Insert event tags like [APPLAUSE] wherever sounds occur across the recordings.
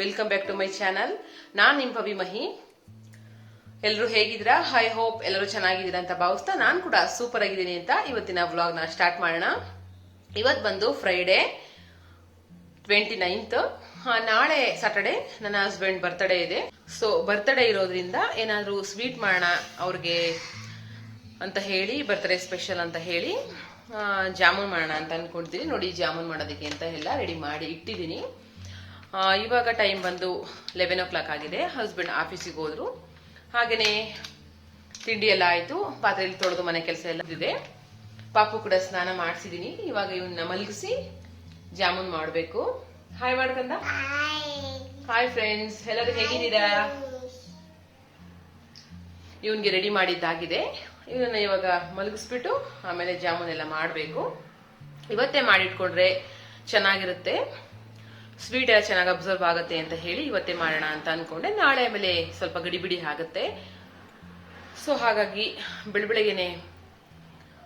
Welcome back to my channel ನಾನ್ ನಿಮ್ಮ ಪವಿ ಮಹಿ. ಎಲ್ಲರೂ ಹೇಗಿದ್ದೀರಾ? ಐ ಹೋಪ್ ಎಲ್ಲರೂ ಚೆನ್ನಾಗಿದ್ದೀರಾ ಅಂತ ಭಾವಿಸ್ತಾ ನಾನು ಕೂಡ ಸೂಪರ್ ಆಗಿದ್ದೀನಿ ಅಂತ ಇವತ್ತಿನ ವ್ಲಾಗ್ನ ಸ್ಟಾರ್ಟ್ ಮಾಡೋಣ. ಇವತ್ತು ಬಂದು ಫ್ರೈಡೇ ಟ್ವೆಂಟಿ ನೈನ್ತ್ ನಾಳೆ ಸಾಟರ್ಡೆ ನನ್ನ ಹಸ್ಬೆಂಡ್ ಬರ್ತಡೇ ಇದೆ. ಸೊ ಬರ್ತ್ಡೇ ಇರೋದ್ರಿಂದ ಏನಾದರೂ ಸ್ವೀಟ್ ಮಾಡೋಣ ಅವ್ರಿಗೆ ಅಂತ ಹೇಳಿ ಬರ್ತ್ಡೇ ಸ್ಪೆಷಲ್ ಅಂತ ಹೇಳಿ ಜಾಮೂನ್ ಮಾಡೋಣ ಅಂತ ಅನ್ಕೊಂಡಿದ್ದೀನಿ ನೋಡಿ ಜಾಮೂನ್ ಮಾಡೋದಕ್ಕೆ ಅಂತ ಎಲ್ಲ ರೆಡಿ ಮಾಡಿ ಇಟ್ಟಿದ್ದೀನಿ. ಇವಾಗ ಟೈಮ್ ಬಂದು ಲೆವೆನ್ ಓ ಕ್ಲಾಕ್ ಆಗಿದೆ. ಹಸ್ಬೆಂಡ್ ಆಫೀಸಿಗೆ ಹೋದ್ರು. ಹಾಗೆಯೇ ತಿಂಡಿ ಎಲ್ಲ ಆಯಿತು. ಪಾತ್ರೆಯಲ್ಲಿ ತೊಳೆದು ಮನೆ ಕೆಲಸ ಎಲ್ಲ ಇದೆ ಪಾಪು ಕೂಡ ಸ್ನಾನ ಮಾಡಿಸಿದ್ದೀನಿ ಇವಾಗ ಇವನ್ನ ಮಲಗಿಸಿ ಜಾಮೂನ್ ಮಾಡಬೇಕು. ಹಾಯ್ ಮಾಡ್ಕಂದ? ಹಾಯ್ ಫ್ರೆಂಡ್ಸ್ ಎಲ್ಲರೂ ಹೇಗಿದ್ದೀರಾ? ಇವನ್ಗೆ ರೆಡಿ ಮಾಡಿದ್ದಾಗಿದೆ. ಇವನ್ನ ಇವಾಗ ಮಲಗಿಸ್ಬಿಟ್ಟು ಆಮೇಲೆ ಜಾಮೂನ್ ಎಲ್ಲ ಮಾಡಬೇಕು. ಇವತ್ತೇ ಮಾಡಿಟ್ಕೊಂಡ್ರೆ ಚೆನ್ನಾಗಿರುತ್ತೆ. ಸ್ವೀಟ್ ಎಲ್ಲ ಚೆನ್ನಾಗಿ ಅಬ್ಸರ್ವ್ ಆಗುತ್ತೆ ಅಂತ ಹೇಳಿ ಇವತ್ತೇ ಮಾಡೋಣ ಅಂತ ಅಂದ್ಕೊಂಡೆ ನಾಳೆ ಆಮೇಲೆ ಸ್ವಲ್ಪ ಗಡಿಬಿಡಿ ಆಗುತ್ತೆ. ಸೊ ಹಾಗಾಗಿ ಬೆಳಬೆಳಗ್ಗೆನೆ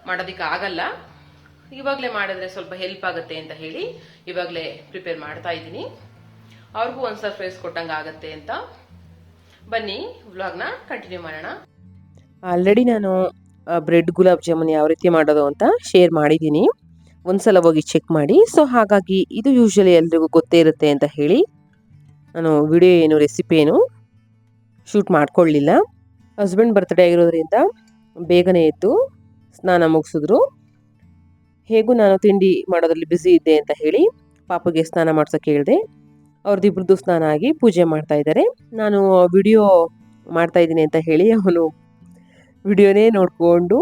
ಮಾಡೋದಕ್ಕೆ ಆಗಲ್ಲ. ಇವಾಗಲೇ ಮಾಡಿದ್ರೆ ಸ್ವಲ್ಪ ಹೆಲ್ಪ್ ಆಗುತ್ತೆ ಅಂತ ಹೇಳಿ ಇವಾಗಲೇ ಪ್ರಿಪೇರ್ ಮಾಡ್ತಾ ಇದ್ದೀನಿ. ಅವ್ರಿಗೂ ಒಂದು ಸರ್ಪ್ರೈಸ್ ಕೊಟ್ಟಂಗೆ ಆಗುತ್ತೆ ಅಂತ. ಬನ್ನಿ ವ್ಲಾಗ್ನ ಕಂಟಿನ್ಯೂ ಮಾಡೋಣ. ಆಲ್ರೆಡಿ ನಾನು ಬ್ರೆಡ್ ಗುಲಾಬ್ ಜಾಮೂನ್ ಯಾವ ರೀತಿ ಮಾಡೋದು ಅಂತ ಶೇರ್ ಮಾಡಿದ್ದೀನಿ. ಒಂದ್ಸಲ ಹೋಗಿ ಚೆಕ್ ಮಾಡಿ. ಸೊ ಹಾಗಾಗಿ ಇದು ಯೂಶಲಿ ಎಲ್ರಿಗೂ ಗೊತ್ತೇ ಇರುತ್ತೆ ಅಂತ ಹೇಳಿ ನಾನು ವಿಡಿಯೋ ಏನು ರೆಸಿಪಿ ಏನು ಶೂಟ್ ಮಾಡ್ಕೊಳ್ಳಿಲ್ಲ. ಹಸ್ಬೆಂಡ್ ಬರ್ತ್ಡೇ ಆಗಿರೋದ್ರಿಂದ ಬೇಗನೆ ಎದ್ದು ಸ್ನಾನ ಮುಗಿಸಿದ್ರು. ಹೇಗೂ ನಾನು ತಿಂಡಿ ಮಾಡೋದ್ರಲ್ಲಿ ಬ್ಯುಸಿ ಇದ್ದೆ ಅಂತ ಹೇಳಿ ಪಾಪಗೆ ಸ್ನಾನ ಮಾಡ್ಸೋಕೆ ಹೇಳಿದೆ. ಅವ್ರದ್ದಿಬ್ರದ್ದು ಸ್ನಾನ ಆಗಿ ಪೂಜೆ ಮಾಡ್ತಾ ಇದ್ದಾರೆ. ನಾನು ವಿಡಿಯೋ ಮಾಡ್ತಾ ಇದ್ದೀನಿ ಅಂತ ಹೇಳಿ ಅವನು ವಿಡಿಯೋನೇ ನೋಡಿಕೊಂಡು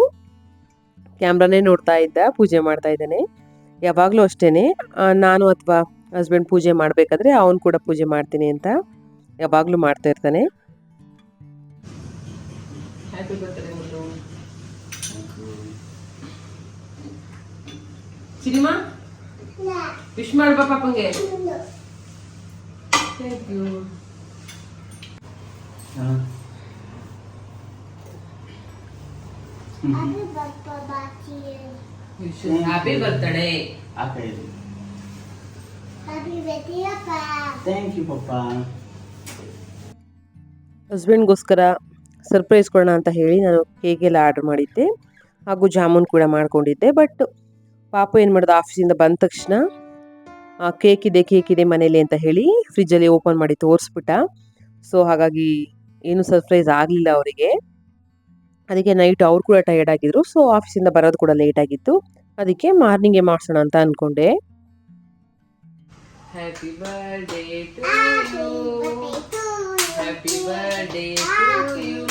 ಕ್ಯಾಮ್ರಾನೇ ನೋಡ್ತಾ ಇದ್ದ ಪೂಜೆ ಮಾಡ್ತಾ ಇದ್ದಾನೆ. ಯಾವಾಗಲೂ ಅಷ್ಟೇನೆ. ನಾನು ಅಥವಾ ಹಸ್ಬೆಂಡ್ ಪೂಜೆ ಮಾಡಬೇಕಾದ್ರೆ ಅವನು ಕೂಡ ಪೂಜೆ ಮಾಡ್ತೀನಿ ಅಂತ ಯಾವಾಗಲೂ ಮಾಡ್ತಾ ಇರ್ತಾನೆ. ಸಿನಿಮಾ? ವಿಶ್ ಮಾಡ್ಬಾ ಪಾಪಂಗೆ. Thank you happy birthday birthday, thank you Papa. ಹಸ್ಬೆಂಡ್ಗೋಸ್ಕರ ಸರ್ಪ್ರೈಸ್ ಕೊಡೋಣ ಅಂತ ಹೇಳಿ ನಾನು ಕೇಕ್ ಎಲ್ಲ ಆರ್ಡರ್ ಮಾಡಿದ್ದೆ. ಹಾಗೂ ಜಾಮೂನ್ ಕೂಡ ಮಾಡ್ಕೊಂಡಿದ್ದೆ. ಬಟ್ ಪಾಪ ಏನು ಮಾಡಿದೆ ಆಫೀಸಿಂದ ಬಂದ ತಕ್ಷಣ ಆ, ಕೇಕ್ ಇದೆ ಕೇಕ್ ಇದೆ ಮನೇಲಿ ಅಂತ ಹೇಳಿ ಫ್ರಿಜ್ಜಲ್ಲಿ ಓಪನ್ ಮಾಡಿ ತೋರಿಸ್ಬಿಟ್ಟ. ಸೊ ಹಾಗಾಗಿ ಏನು ಸರ್ಪ್ರೈಸ್ ಆಗಲಿಲ್ಲ ಅವರಿಗೆ. ಅದಕ್ಕೆ ನೈಟ್ ಅವ್ರು ಕೂಡ ಟಯರ್ಡ್ ಆಗಿದ್ರು. ಸೊ ಆಫೀಸಿಂದ ಬರೋದು ಕೂಡ ಲೇಟ್ ಆಗಿತ್ತು. ಅದಕ್ಕೆ ಮಾರ್ನಿಂಗೇ ಮಾಡಿಸೋಣ ಅಂತ ಅಂದ್ಕೊಂಡೆ happy birthday to Happy you birthday to happy birthday to you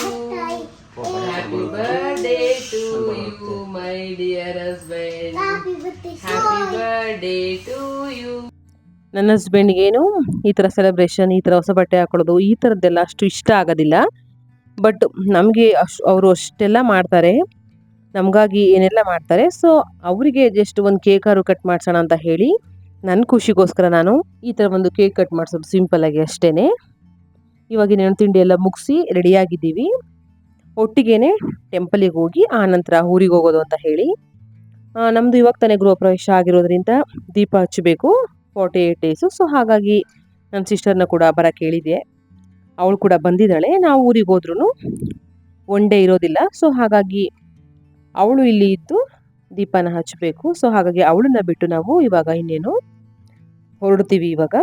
happy birthday to you my dear husband Happy birthday, happy son. Birthday to you ನನ್ನ ಹಸ್ಬೆಂಡ್ಗೇನು ಈ ಥರ ಸೆಲೆಬ್ರೇಷನ್ ಈ ಥರ ಹೊಸ ಬಟ್ಟೆ ಹಾಕೊಳ್ಳೋದು ಈ ಥರದ್ದೆಲ್ಲ ಅಷ್ಟು ಇಷ್ಟ ಆಗೋದಿಲ್ಲ. ಬಟ್ ನಮಗೆ ಅಶ್, ಅವರು ಅಷ್ಟೆಲ್ಲ ಮಾಡ್ತಾರೆ. ನಮಗಾಗಿ ಏನೆಲ್ಲ ಮಾಡ್ತಾರೆ. ಸೊ ಅವರಿಗೆ ಜಸ್ಟ್ ಒಂದು ಕೇಕಾರು ಕಟ್ ಮಾಡಿಸೋಣ ಅಂತ ಹೇಳಿ ನನ್ನ ಖುಷಿಗೋಸ್ಕರ ನಾನು ಈ ಥರ ಒಂದು ಕೇಕ್ ಕಟ್ ಮಾಡಿಸೋದು ಸಿಂಪಲ್ಲಾಗಿ ಅಷ್ಟೇ ಇವಾಗಿನ ತಿಂಡಿ ಎಲ್ಲ ಮುಗಿಸಿ ರೆಡಿಯಾಗಿದ್ದೀವಿ. ಒಟ್ಟಿಗೆ ಟೆಂಪಲಿಗೆ ಹೋಗಿ, ಆ ನಂತರ ಊರಿಗೆ ಹೋಗೋದು ಅಂತ ಹೇಳಿ. ನಮ್ಮದು ಇವಾಗ ತಾನೇ ಗೃಹ ಪ್ರವೇಶ ಆಗಿರೋದ್ರಿಂದ ದೀಪ ಹಚ್ಚಬೇಕು ಫಾರ್ಟಿ ಏಯ್ಟ್ ಡೇಸು ಸೊ ಹಾಗಾಗಿ ನನ್ನ ಸಿಸ್ಟರ್ನ ಕೂಡ ಬರೋಕ್ಕೆ ಹೇಳಿದೆ ಅವಳು ಕೂಡ ಬಂದಿದ್ದಾಳೆ. ನಾವು ಊರಿಗೆ ಹೋದ್ರೂ ಒನ್ ಡೇ ಇರೋದಿಲ್ಲ. ಸೊ ಹಾಗಾಗಿ ಅವಳು ಇಲ್ಲಿ ಇದ್ದು ದೀಪನ ಹಚ್ಚಬೇಕು ಸೊ ಹಾಗಾಗಿ ಅವಳನ್ನ ಬಿಟ್ಟು ನಾವು ಇವಾಗ ಇನ್ನೇನು ಹೊರಡ್ತೀವಿ ಇವಾಗ.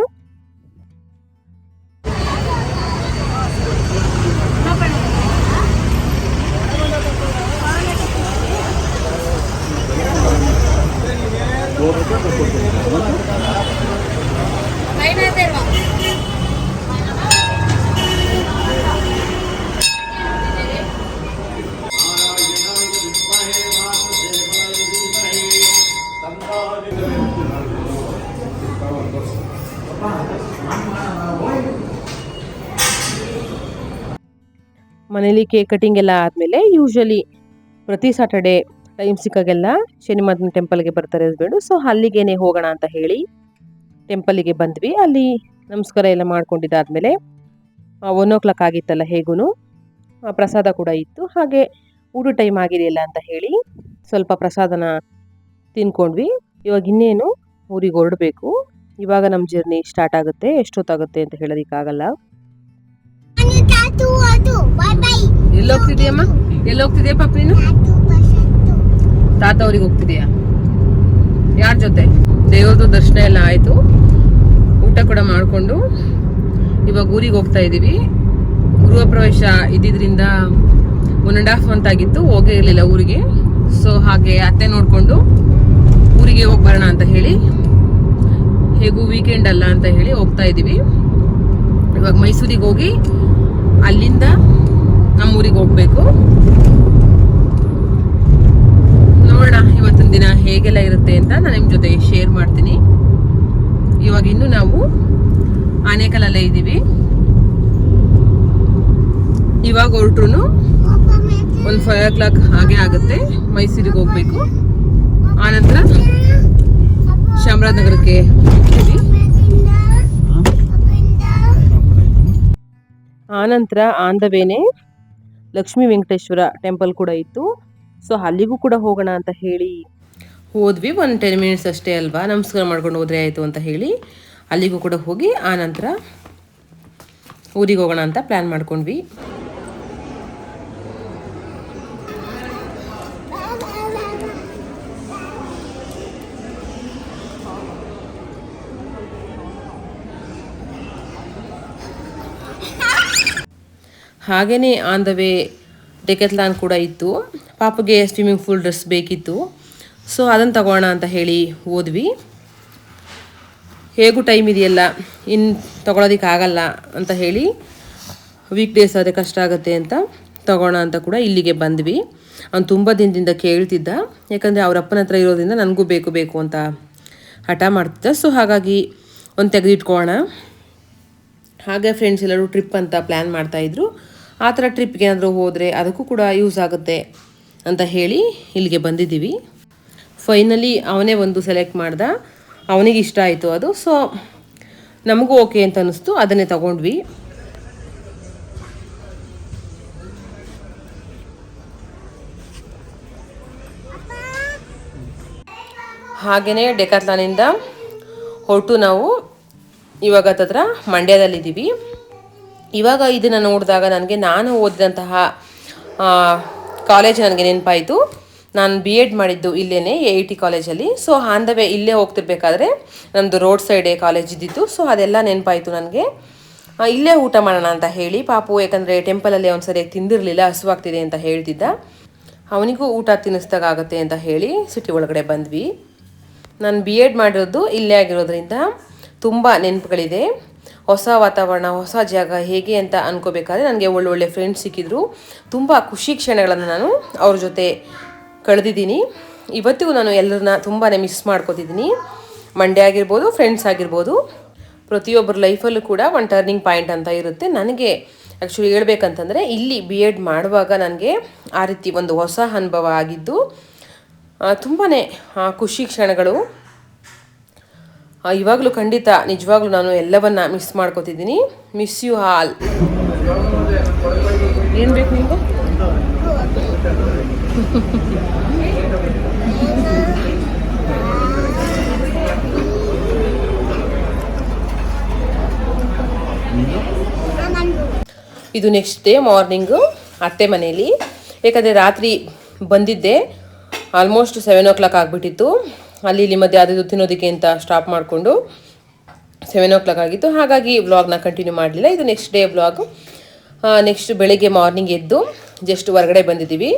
ಮನೇಲಿ ಕೇಕ್ ಕಟಿಂಗ್ ಎಲ್ಲ ಆದಮೇಲೆ ಯೂಶ್ವಲಿ ಪ್ರತಿ ಸಾಟರ್ಡೆ ಟೈಮ್ ಸಿಕ್ಕಾಗೆಲ್ಲ ಶನಿ ಮಾತಿನ ಟೆಂಪಲ್ಗೆ ಬರ್ತಾರೆ ಹಸ್ಬೆಂಡು ಸೊ ಅಲ್ಲಿಗೇನೆ ಹೋಗೋಣ ಅಂತ ಹೇಳಿ ಟೆಂಪಲಿಗೆ ಬಂದ್ವಿ. ಅಲ್ಲಿ ನಮಸ್ಕಾರ ಎಲ್ಲ ಮಾಡ್ಕೊಂಡಿದ್ದಾದ್ಮೇಲೆ ಒನ್ ಓ ಕ್ಲಾಕ್ ಆಗಿತ್ತಲ್ಲ ಹೇಗೂ ಪ್ರಸಾದ ಕೂಡ ಇತ್ತು. ಹಾಗೆ ಊಟ ಟೈಮ್ ಆಗಿದೆಯಲ್ಲ ಅಂತ ಹೇಳಿ ಸ್ವಲ್ಪ ಪ್ರಸಾದನ ತಿನ್ಕೊಂಡ್ವಿ. ಇವಾಗ ಇನ್ನೇನು ಊರಿಗೆ ಹೊರಡಬೇಕು. ಇವಾಗ ನಮ್ಮ ಜರ್ನಿ ಸ್ಟಾರ್ಟ್ ಆಗುತ್ತೆ, ಎಷ್ಟೊತ್ತಾಗುತ್ತೆ ಅಂತ ಹೇಳೋದಕ್ಕಾಗಲ್ಲ. ನಾನು ಎಲ್ಲೋಗ್ತಿದ್ಯಾ ಪಾಪ ನೀನು? ತಾತು ಅವ್ರಿಗೆ ಹೋಗ್ತಿದ್ಯಾ? ಯಾರ ಜೊತೆ? ದೇವ್ರದ್ದು ದರ್ಶನ ಎಲ್ಲ ಆಯ್ತು. ಊಟ ಕೂಡ ಮಾಡಿಕೊಂಡು ಇವಾಗ ಊರಿಗೆ ಹೋಗ್ತಾ ಇದೀವಿ. ಗೃಹ ಪ್ರವೇಶ ಇದ್ದಿದ್ರಿಂದ ಒನ್ ಅಂಡ್ ಹಾಫ್ ಮಂತ್ ಆಗಿತ್ತು, ಹೋಗೇ ಇರಲಿಲ್ಲ ಊರಿಗೆ. ಸೊ ಹಾಗೆ ಅತ್ತೆ ನೋಡಿಕೊಂಡು ಊರಿಗೆ ಹೋಗಿ ಬರೋಣ ಅಂತ ಹೇಳಿ ಹೇಗೂ ವೀಕೆಂಡ್ ಅಲ್ಲ ಅಂತ ಹೇಳಿ ಹೋಗ್ತಾ ಇದೀವಿ ಇವಾಗ ಮೈಸೂರಿಗೆ ಹೋಗಿ ಅಲ್ಲಿಂದ ನಮ್ಮ ಊರಿಗೆ ಹೋಗ್ಬೇಕು. ನೋಡೋಣ ಇವತ್ತಿನ ದಿನ ಹೇಗೆಲ್ಲ ಇರುತ್ತೆ ಅಂತ ನಾನು ನಿಮ್ಮ ಜೊತೆ ಶೇರ್ ಮಾಡ್ತೀನಿ. ಇವಾಗ ಇನ್ನು ನಾವು ಆನೇಕಲಲ್ಲೇ ಇದ್ದೀವಿ. ಇವಾಗ ಹೊರಟ್ರು ಒಂದು ಫೈವ್ ಓ ಕ್ಲಾಕ್ ಹಾಗೆ ಆಗುತ್ತೆ ಮೈಸೂರಿಗೆ ಹೋಗ್ಬೇಕು. ಆನಂತರ ಚಾಮರಾಜನಗರಕ್ಕೆ ಆನಂತರ on the Lakshmi Venkateshwara temple ಕೂಡ ಇತ್ತು. ಸೊ ಅಲ್ಲಿಗೂ ಕೂಡ ಹೋಗೋಣ ಅಂತ ಹೇಳಿ ಹೋದ್ವಿ. ಒಂದು ಟೆನ್ ಮಿನಿಟ್ಸ್ ಅಷ್ಟೇ ಅಲ್ವಾ? ನಮಸ್ಕಾರ ಮಾಡ್ಕೊಂಡು ಹೋದ್ರೆ ಆಯಿತು ಅಂತ ಹೇಳಿ ಅಲ್ಲಿಗೂ ಕೂಡ ಹೋಗಿ ಆನಂತರ ಊರಿಗೆ ಹೋಗೋಣ ಅಂತ ಪ್ಲ್ಯಾನ್ ಮಾಡ್ಕೊಂಡ್ವಿ. ಹಾಗೆಯೇ ಆನ್ ದ ವೇ ಡೆಕೆತ್ಲಾನ್ ಕೂಡ ಇತ್ತು. ಪಾಪಗೆ ಸ್ವಿಮ್ಮಿಂಗ್ ಫೂಲ್ ಡ್ರೆಸ್ ಬೇಕಿತ್ತು. ಸೊ ಅದನ್ನು ತಗೋಣ ಅಂತ ಹೇಳಿ ಹೋದ್ವಿ. ಹೇಗೂ ಟೈಮ್ ಇದೆಯಲ್ಲ? ಇನ್ನು ತೊಗೊಳೋದಕ್ಕಾಗಲ್ಲ ಅಂತ ಹೇಳಿ ವೀಕ್ ಡೇಸ್ ಆದರೆ ಕಷ್ಟ ಆಗುತ್ತೆ ಅಂತ ತಗೋಣ ಅಂತ ಕೂಡ ಇಲ್ಲಿಗೆ ಬಂದ್ವಿ. ಅವ್ನು ತುಂಬ ದಿನದಿಂದ ಕೇಳ್ತಿದ್ದ. ಯಾಕಂದರೆ ಅವ್ರ ಅಪ್ಪನ ಹತ್ರ ಇರೋದ್ರಿಂದ ನನಗೂ ಬೇಕು ಬೇಕು ಅಂತ ಹಠ ಮಾಡ್ತಿದ್ದ. ಸೊ ಹಾಗಾಗಿ ಒಂದು ತೆಗೆದಿಟ್ಕೋಣ ಹಾಗೆ ಫ್ರೆಂಡ್ಸ್ ಎಲ್ಲರೂ ಟ್ರಿಪ್ ಅಂತ ಪ್ಲ್ಯಾನ್ ಮಾಡ್ತಾಯಿದ್ರು ಆ ಥರ ಟ್ರಿಪ್ಗೆ ಏನಾದರೂ ಹೋದರೆ ಅದಕ್ಕೂ ಕೂಡ ಯೂಸ್ ಆಗುತ್ತೆ ಅಂತ ಹೇಳಿ ಇಲ್ಲಿಗೆ ಬಂದಿದ್ದೀವಿ. ಫೈನಲಿ ಅವನೇ ಒಂದು ಸೆಲೆಕ್ಟ್ ಮಾಡ್ದ. ಅವನಿಗೆ ಇಷ್ಟ ಆಯಿತು ಅದು. ಸೊ ನಮಗೂ ಓಕೆ ಅಂತ ಅನ್ನಿಸ್ತು. ಅದನ್ನೇ ತಗೊಂಡ್ವಿ. ಹಾಗೆಯೇ ಡೆಕಾತ್ಲಾನಿಂದ ಹೊರಟು ನಾವು ಇವಾಗ ತತ್ರ ಮಂಡ್ಯದಲ್ಲಿದ್ದೀವಿ ಇವಾಗ ಇದನ್ನು ನೋಡಿದಾಗ ನನಗೆ ನಾನು ಓದಿದಂತಹ ಕಾಲೇಜ್ ನನಗೆ ನೆನಪಾಯಿತು. ನಾನು ಬಿ ಎಡ್ ಮಾಡಿದ್ದು ಇಲ್ಲೇ ಎ ಐ ಟಿ ಕಾಲೇಜಲ್ಲಿ ಸೊ ಆನ್ ದ ವೇ ಇಲ್ಲೇ ಹೋಗ್ತಿರ್ಬೇಕಾದ್ರೆ ನಮ್ಮದು ರೋಡ್ ಸೈಡೇ ಕಾಲೇಜ್ ಇದ್ದಿತ್ತು ಸೊ ಅದೆಲ್ಲ ನೆನಪಾಯಿತು ನನಗೆ. ಇಲ್ಲೇ ಊಟ ಮಾಡೋಣ ಅಂತ ಹೇಳಿ, ಪಾಪು ಯಾಕಂದರೆ ಟೆಂಪಲಲ್ಲಿ ಅವ್ನು ಸರಿಯಾಗಿ ತಿಂದಿರಲಿಲ್ಲ, ಹಸುವಾಗ್ತಿದೆ ಅಂತ ಹೇಳ್ತಿದ್ದ. ಅವನಿಗೂ ಊಟ ತಿನ್ನಿಸ್ದಾಗತ್ತೆ ಅಂತ ಹೇಳಿ ಸಿಟಿ ಒಳಗಡೆ ಬಂದ್ವಿ. ನಾನು ಬಿ ಎಡ್ ಮಾಡಿರೋದು ಇಲ್ಲೇ ಆಗಿರೋದ್ರಿಂದ ತುಂಬ ನೆನಪುಗಳಿದೆ. ಹೊಸ ವಾತಾವರಣ, ಹೊಸ ಜಾಗ ಹೇಗೆ ಅಂತ ಅನ್ಕೋಬೇಕಾದ್ರೆ ನನಗೆ ಒಳ್ಳೊಳ್ಳೆ ಫ್ರೆಂಡ್ಸ್ ಸಿಕ್ಕಿದ್ರು. ತುಂಬ ಖುಷಿ ಕ್ಷಣಗಳನ್ನು ನಾನು ಅವ್ರ ಜೊತೆ ಕಳೆದಿದ್ದೀನಿ. ಇವತ್ತಿಗೂ ನಾನು ಎಲ್ಲರನ್ನ ತುಂಬಾ ಮಿಸ್ ಮಾಡ್ಕೋತಿದ್ದೀನಿ. ಮಂಡ್ಯ ಆಗಿರ್ಬೋದು ಫ್ರೆಂಡ್ಸ್ ಆಗಿರ್ಬೋದು. ಪ್ರತಿಯೊಬ್ಬರ ಲೈಫಲ್ಲೂ ಕೂಡ ಒಂದು ಟರ್ನಿಂಗ್ ಪಾಯಿಂಟ್ ಅಂತ ಇರುತ್ತೆ. ನನಗೆ ಆ್ಯಕ್ಚುಲಿ ಹೇಳ್ಬೇಕಂತಂದರೆ ಇಲ್ಲಿ ಬಿ ಎಡ್ ಮಾಡುವಾಗ ನನಗೆ ಆ ರೀತಿ ಒಂದು ಹೊಸ ಅನುಭವ ಆಗಿದ್ದು ತುಂಬಾ ಖುಷಿ ಕ್ಷಣಗಳು ಇವಾಗಲೂ ಖಂಡಿತ, ನಿಜವಾಗ್ಲೂ ನಾನು ಎಲ್ಲವನ್ನ ಮಿಸ್ ಮಾಡ್ಕೋತಿದ್ದೀನಿ. ಮಿಸ್ ಯು ಹಾಲ್ ಏನು ಬೇಕು ನಿಮಗೆ? ಇದು ನೆಕ್ಸ್ಟ್ ಡೇ ಮಾರ್ನಿಂಗು ಅತ್ತೆ ಮನೆಯಲ್ಲಿ. ಯಾಕಂದರೆ ರಾತ್ರಿ ಬಂದಿದ್ದೆ. ಆಲ್ಮೋಸ್ಟ್ ಸೆವೆನ್ ಓ ಕ್ಲಾಕ್ ಆಗಿಬಿಟ್ಟಿತ್ತು. ಅಲ್ಲಿ ಇಲ್ಲಿ ಮಧ್ಯೆ ಅದು ತಿನ್ನೋದಕ್ಕೆ ಅಂತ ಸ್ಟಾಪ್ ಮಾಡಿಕೊಂಡು ಸೆವೆನ್ ಓ ಕ್ಲಾಕ್ ಆಗಿತ್ತು. ಹಾಗಾಗಿ ವ್ಲಾಗ್ನ ಕಂಟಿನ್ಯೂ ಮಾಡಲಿಲ್ಲ. ಇದು ನೆಕ್ಸ್ಟ್ ಡೇ ವ್ಲಾಗ್ ನೆಕ್ಸ್ಟ್ ಬೆಳಗ್ಗೆ ಮಾರ್ನಿಂಗ್ ಎದ್ದು ಜಸ್ಟ್ ಹೊರಗಡೆ ಬಂದಿದ್ದೀವಿ.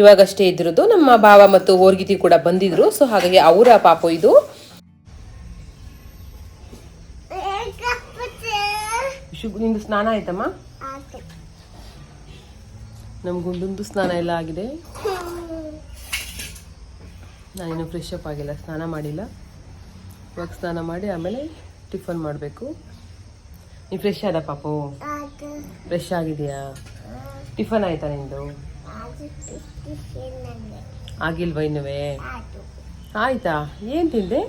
ಇವಾಗಷ್ಟೇ ಇದ್ದಿರೋದು ನಮ್ಮ ಭಾವ ಮತ್ತು ಓರ್ಗಿತಿ ಕೂಡ ಬಂದಿದ್ರು. ಸೊ ಹಾಗಾಗಿ ಅವರ ಪಾಪ ಇದು. ನಿಂದು ಸ್ನಾನ ಆಯ್ತಮ್ಮ? ನಮ್ಗೊಂದೊಂದು ಸ್ನಾನ ಎಲ್ಲ ಆಗಿದೆ. [LAUGHS] ನಾನಿನ್ನು ಫ್ರೆಶ್ ಅಪ್ ಆಗಿಲ್ಲ, ಸ್ನಾನ ಮಾಡಿಲ್ಲ. ಇವಾಗ ಸ್ನಾನ ಮಾಡಿ ಆಮೇಲೆ ಟಿಫನ್ ಮಾಡಬೇಕು. ನೀ ಫ್ರೆಶ್ ಆದ ಪಾಪು? ಫ್ರೆಶ್ ಆಗಿದೆಯಾ? ಟಿಫನ್ ಆಯ್ತಾ ನಿಂದು? ಆಗಿಲ್ವ ಇನ್ನುವೇ? ಆಯ್ತಾ? ಏನು ತಿಂದೆ?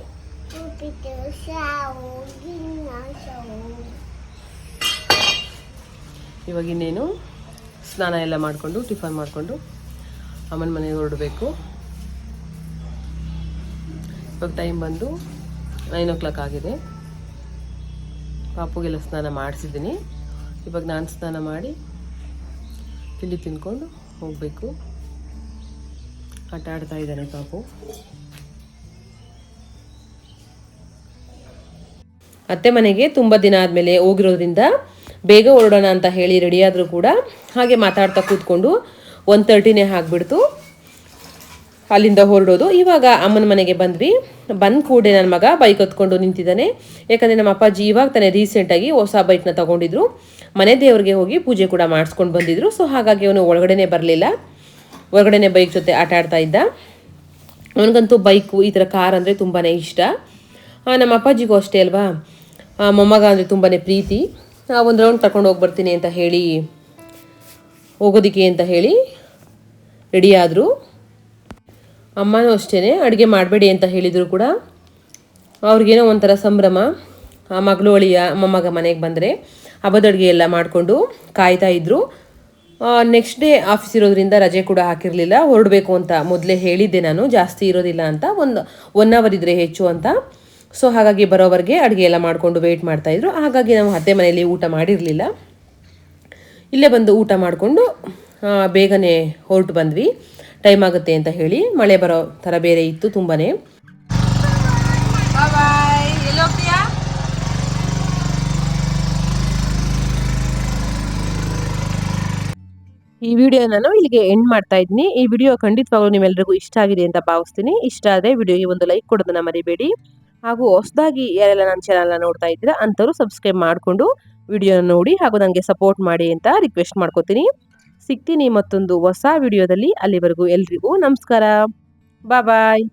ಇವಾಗ ಇನ್ನೇನು? ಸ್ನಾನ ಎಲ್ಲ ಮಾಡಿಕೊಂಡು, ಟಿಫನ್ ಮಾಡಿಕೊಂಡು, ಅಮ್ಮನ ಮನೆಗೆ ಹೊರಡಬೇಕು. ಇವಾಗ ಟೈಮ್ ಬಂದು ನೈನ್ ಓ ಕ್ಲಾಕ್ ಆಗಿದೆ. ಪಾಪುಗೆಲ್ಲ ಸ್ನಾನ ಮಾಡಿಸಿದ್ದೀನಿ. ಇವಾಗ ನಾನು ಸ್ನಾನ ಮಾಡಿ ತಿಂಡಿ ತಿನ್ಕೊಂಡು ಹೋಗಬೇಕು. ಆಟ ಆಡ್ತಾ ಇದ್ದಾನೆ ಪಾಪು. ಅತ್ತೆ ಮನೆಗೆ ತುಂಬ ದಿನ ಆದಮೇಲೆ ಹೋಗಿರೋದ್ರಿಂದ ಬೇಗ ಹೊರಡೋಣ ಅಂತ ಹೇಳಿ ರೆಡಿಯಾದರೂ ಕೂಡ ಹಾಗೆ ಮಾತಾಡ್ತಾ ಕೂತ್ಕೊಂಡು ಒನ್ ತರ್ಟಿನೇ ಆಗಿಬಿಡ್ತು. ಅಲ್ಲಿಂದ ಹೊರಡೋದು. ಇವಾಗ ಅಮ್ಮನ ಮನೆಗೆ ಬಂದ್ವಿ. ಬಂದ ಕೂಡಲೇ ನನ್ನ ಮಗ ಬೈಕ್ ಹೊತ್ಕೊಂಡು ನಿಂತಿದ್ದಾನೆ. ಯಾಕಂದರೆ ನಮ್ಮ ಅಪ್ಪಾಜಿ ಇವಾಗ ತಾನೇ ರೀಸೆಂಟಾಗಿ ಹೊಸ ಬೈಕ್ನ ತಗೊಂಡಿದ್ರು. ಮನೆ ದೇವರಿಗೆ ಹೋಗಿ ಪೂಜೆ ಕೂಡ ಮಾಡಿಸ್ಕೊಂಡು ಬಂದಿದ್ರು. ಸೊ ಹಾಗಾಗಿ ಅವನು ಒಳಗಡೆನೇ ಬರಲಿಲ್ಲ. ಹೊರಗಡೆನೆ ಬೈಕ್ ಜೊತೆ ಆಟ ಆಡ್ತಾ ಇದ್ದ. ಅವನಿಗಂತೂ ಬೈಕು ಈ ಥರ ಕಾರ್ ಅಂದರೆ ತುಂಬಾ ಇಷ್ಟ. ನಮ್ಮ ಅಪ್ಪಾಜಿಗೂ ಅಷ್ಟೇ ಅಲ್ವಾ? ಮೊಮ್ಮಗ ಅಂದರೆ ತುಂಬಾ ಪ್ರೀತಿ. ಒಂದು ರೌಂಡ್ ತಗೊಂಡು ಹೋಗಿ ಬರ್ತೀನಿ ಅಂತ ಹೇಳಿ, ಹೋಗೋದಿಕ್ಕೆ ಅಂತ ಹೇಳಿ ರೆಡಿಯಾದರು ಅಮ್ಮನೂ ಅಷ್ಟೇ ಅಡುಗೆ ಮಾಡಬೇಡಿ ಅಂತ ಹೇಳಿದರು ಕೂಡ. ಅವ್ರಿಗೇನೋ ಒಂಥರ ಸಂಭ್ರಮ. ಆ ಮಗಳು ಅಳಿಯ ಮೊಮ್ಮಗ ಮನೆಗೆ ಬಂದರೆ ಹಬ್ಬದ ಅಡುಗೆ ಎಲ್ಲ ಮಾಡಿಕೊಂಡು ಕಾಯ್ತಾ ಇದ್ದರು ನೆಕ್ಸ್ಟ್ ಡೇ ಆಫೀಸ್ ಇರೋದ್ರಿಂದ ರಜೆ ಕೂಡ ಹಾಕಿರಲಿಲ್ಲ. ಹೊರಡಬೇಕು ಅಂತ ಮೊದಲೇ ಹೇಳಿದ್ದೆ ನಾನು. ಜಾಸ್ತಿ ಇರೋದಿಲ್ಲ ಅಂತ. ಒಂದು ಒನ್ ಅವರ್ ಇದ್ದರೆ ಹೆಚ್ಚು ಅಂತ. ಸೊ ಹಾಗಾಗಿ ಬರೋವರೆಗೆ ಅಡುಗೆ ಎಲ್ಲ ಮಾಡಿಕೊಂಡು ವೆಯ್ಟ್ ಮಾಡ್ತಾಯಿದ್ರು ಹಾಗಾಗಿ ನಾವು ಅತ್ತೆ ಮನೆಯಲ್ಲಿ ಊಟ ಮಾಡಿರಲಿಲ್ಲ. ಇಲ್ಲೇ ಬಂದು ಊಟ ಮಾಡಿಕೊಂಡು ಬೇಗನೆ ಹೊರಟು ಬಂದ್ವಿ. ಟೈಮ್ ಆಗುತ್ತೆ ಅಂತ ಹೇಳಿ ಮಳೆ ಬರೋ ಥರ ಬೇರೆ ಇತ್ತು ತುಂಬಾ ಈ ವಿಡಿಯೋ ನಾನು ಇಲ್ಲಿಗೆ ಎಂಡ್ ಮಾಡ್ತಾ ಇದ್ದೀನಿ. ಈ ವಿಡಿಯೋ ಖಂಡಿತವಾಗ್ಲೂ ನಿಮ್ಮೆಲ್ಲರಿಗೂ ಇಷ್ಟ ಆಗಿದೆ ಅಂತ ಭಾವಿಸ್ತೀನಿ. ಇಷ್ಟ ಆದರೆ ವಿಡಿಯೋಗೆ ಒಂದು ಲೈಕ್ ಕೊಡೋದನ್ನ ಮರಿಬೇಡಿ. ಹಾಗೂ ಹೊಸದಾಗಿ ಯಾರೆಲ್ಲ ನನ್ನ ಚಾನಲ್ನ ನೋಡ್ತಾ ಇದ್ದೀರಾ ಅಂಥವ್ರು ಸಬ್ಸ್ಕ್ರೈಬ್ ಮಾಡಿಕೊಂಡು ವಿಡಿಯೋನ ನೋಡಿ ಹಾಗೂ ನನಗೆ ಸಪೋರ್ಟ್ ಮಾಡಿ ಅಂತ ರಿಕ್ವೆಸ್ಟ್ ಮಾಡ್ಕೋತೀನಿ. ಸಿಗ್ತೀನಿ ಮತ್ತೊಂದು ಹೊಸ ವಿಡಿಯೋದಲ್ಲಿ ಅಲ್ಲಿವರೆಗೂ ಎಲ್ರಿಗೂ ನಮಸ್ಕಾರ. ಬಾಯ್